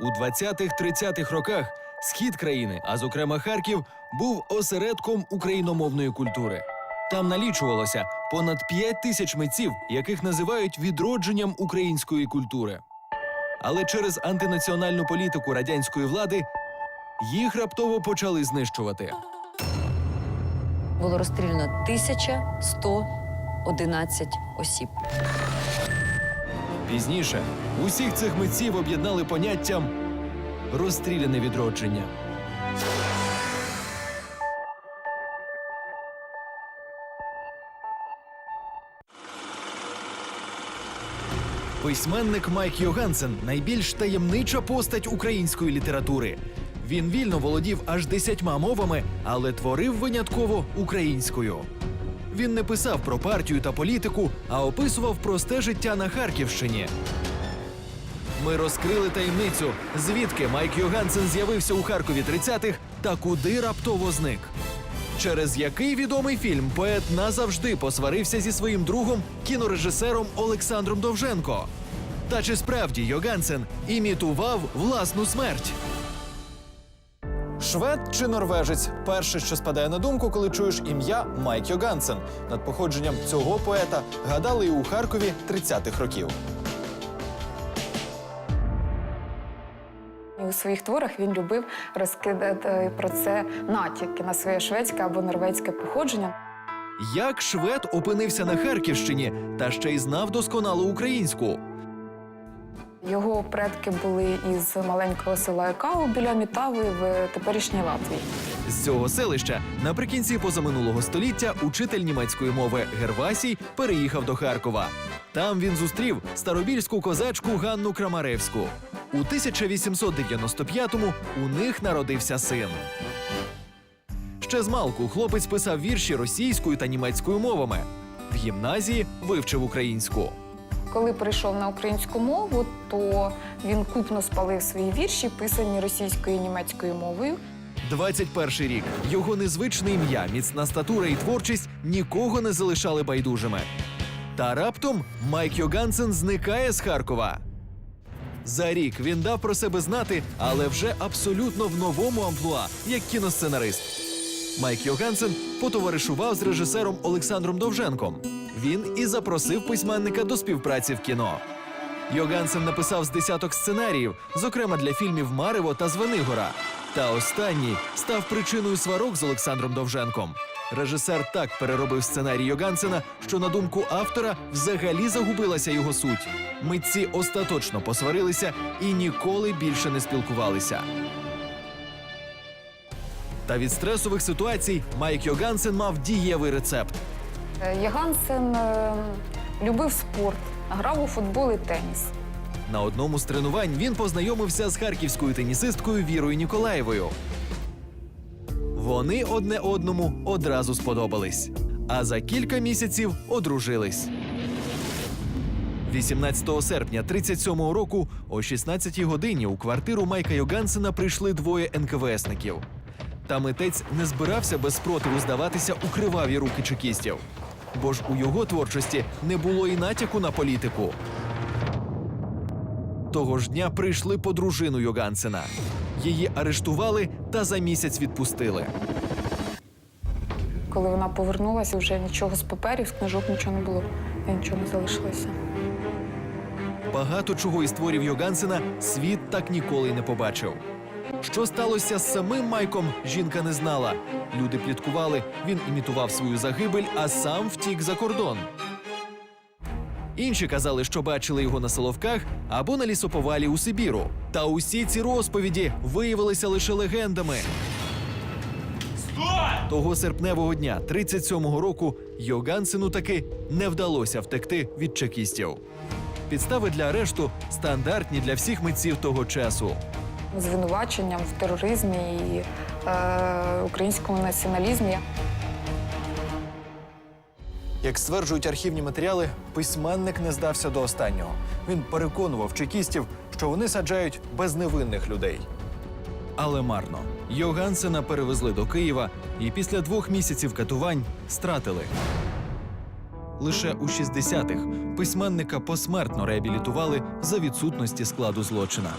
У 20-30-х роках схід країни, а зокрема Харків, був осередком україномовної культури. Там налічувалося понад 5 тисяч митців, яких називають відродженням української культури. Але через антинаціональну політику радянської влади їх раптово почали знищувати. Було розстріляно 1111 осіб. Пізніше усіх цих митців об'єднали поняттям розстріляне відродження. Письменник Майк Йогансен найбільш таємнича постать української літератури. Він вільно володів аж десятьма мовами, але творив винятково українською. Він не писав про партію та політику, а описував просте життя на Харківщині. Ми розкрили таємницю, звідки Майк Йогансен з'явився у Харкові 30-х та куди раптово зник. Через який відомий фільм поет назавжди посварився зі своїм другом, кінорежисером Олександром Довженко. Та чи справді Йогансен імітував власну смерть? Швед чи норвежець перше, що спадає на думку, коли чуєш ім'я Майк Йогансен. Над походженням цього поета гадали і у Харкові 30-х років. І У своїх творах він любив розкидати про це натяки на своє шведське або норвезьке походження. Як швед опинився на Харківщині та ще й знав досконало українську? Його предки були із маленького села Екау біля Мітави в теперішній Латвії. З цього селища наприкінці позаминулого століття учитель німецької мови Гервасій переїхав до Харкова. Там він зустрів старобільську козачку Ганну Крамаревську. У 1895-му у них народився син. Ще з малку хлопець писав вірші російською та німецькою мовами. В гімназії вивчив українську. Коли прийшов на українську мову, то він купно спалив свої вірші, писані російською і німецькою мовою. 21 рік. Його незвичне ім'я, міцна статура і творчість нікого не залишали байдужими. Та раптом Майк Йогансен зникає з Харкова. За рік він дав про себе знати, але вже абсолютно в новому амплуа, як кіносценарист. Майк Йогансен потоваришував з режисером Олександром Довженком. Він і запросив письменника до співпраці в кіно. Йогансен написав з десяток сценаріїв, зокрема для фільмів Марево та Звенигора. Та останній став причиною сварок з Олександром Довженком. Режисер так переробив сценарій Йогансена, що на думку автора взагалі загубилася його суть. Митці остаточно посварилися і ніколи більше не спілкувалися. Та від стресових ситуацій Майк Йогансен мав дієвий рецепт. Е, Ягансен е, любив спорт, грав у футбол і теніс. На одному з тренувань він познайомився з харківською тенісисткою Вірою Ніколаєвою. Вони одне одному одразу сподобались, а за кілька місяців одружились. 18 серпня 37-го року о 16-й годині у квартиру Майка Йогансена прийшли двоє НКВСників. Та митець не збирався без спротиву здаватися у криваві руки чекістів. Бо ж у його творчості не було і натяку на політику. Того ж дня прийшли по дружину Йогансена. Її арештували та за місяць відпустили. Коли вона повернулася, вже нічого з паперів, з книжок нічого не було. І нічого не залишилося. Багато чого із творів Йогансена світ так ніколи й не побачив. Що сталося з самим Майком, жінка не знала. Люди пліткували, він імітував свою загибель, а сам втік за кордон. Інші казали, що бачили його на Соловках або на лісоповалі у Сибіру. Та усі ці розповіді виявилися лише легендами. Того серпневого дня 37-го року Йогансену таки не вдалося втекти від чекістів. Підстави для арешту стандартні для всіх митців того часу. Звинуваченням в тероризмі і е, українському націоналізмі. Як стверджують архівні матеріали, письменник не здався до останнього. Він переконував чекістів, що вони саджають безневинних людей. Але марно. Йогансена перевезли до Києва і після двох місяців катувань стратили. Лише у 60-х письменника посмертно реабілітували за відсутності складу злочина.